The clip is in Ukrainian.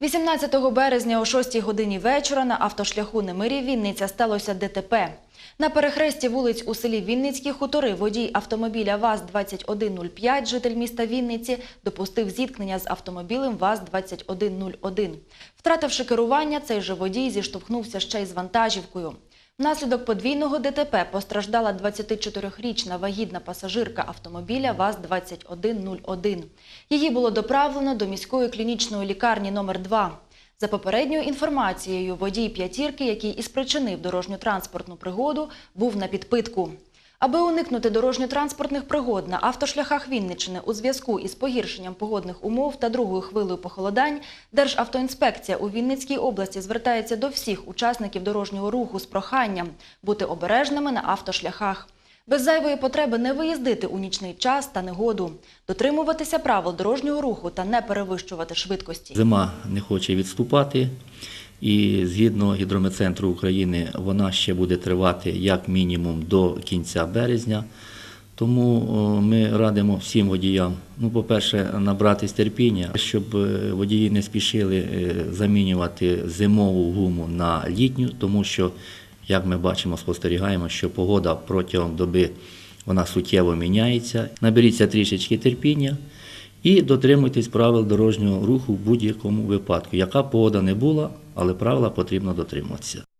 18 березня о 6 годині вечора на автошляху Немирі Вінниця сталося ДТП. На перехресті вулиць у селі Вінницькі хутори водій автомобіля ВАЗ-2105, житель міста Вінниці, допустив зіткнення з автомобілем ВАЗ-2101. Втративши керування, цей же водій зіштовхнувся ще й з вантажівкою. Внаслідок подвійного ДТП постраждала 24-річна вагітна пасажирка автомобіля ВАЗ-2101. Її було доправлено до міської клінічної лікарні номер 2 За попередньою інформацією, водій п'ятірки, який і спричинив дорожньо-транспортну пригоду, був на підпитку. Аби уникнути дорожньо-транспортних пригод на автошляхах Вінниччини у зв'язку із погіршенням погодних умов та другою хвилею похолодань, Державтоінспекція у Вінницькій області звертається до всіх учасників дорожнього руху з проханням бути обережними на автошляхах. Без зайвої потреби не виїздити у нічний час та негоду, дотримуватися правил дорожнього руху та не перевищувати швидкості. Зима не хоче відступати, і згідно гідрометцентру України вона ще буде тривати як мінімум до кінця березня. Тому ми радимо всім водіям, ну, по-перше, набратись терпіння, щоб е, водії не спішили е, замінювати зимову гуму на літню, тому що, як ми бачимо, спостерігаємо, що погода протягом доби вона суттєво міняється. Наберіться трішечки терпіння і дотримуйтесь правил дорожнього руху в будь-якому випадку. Яка погода не була, але правила потрібно дотримуватися.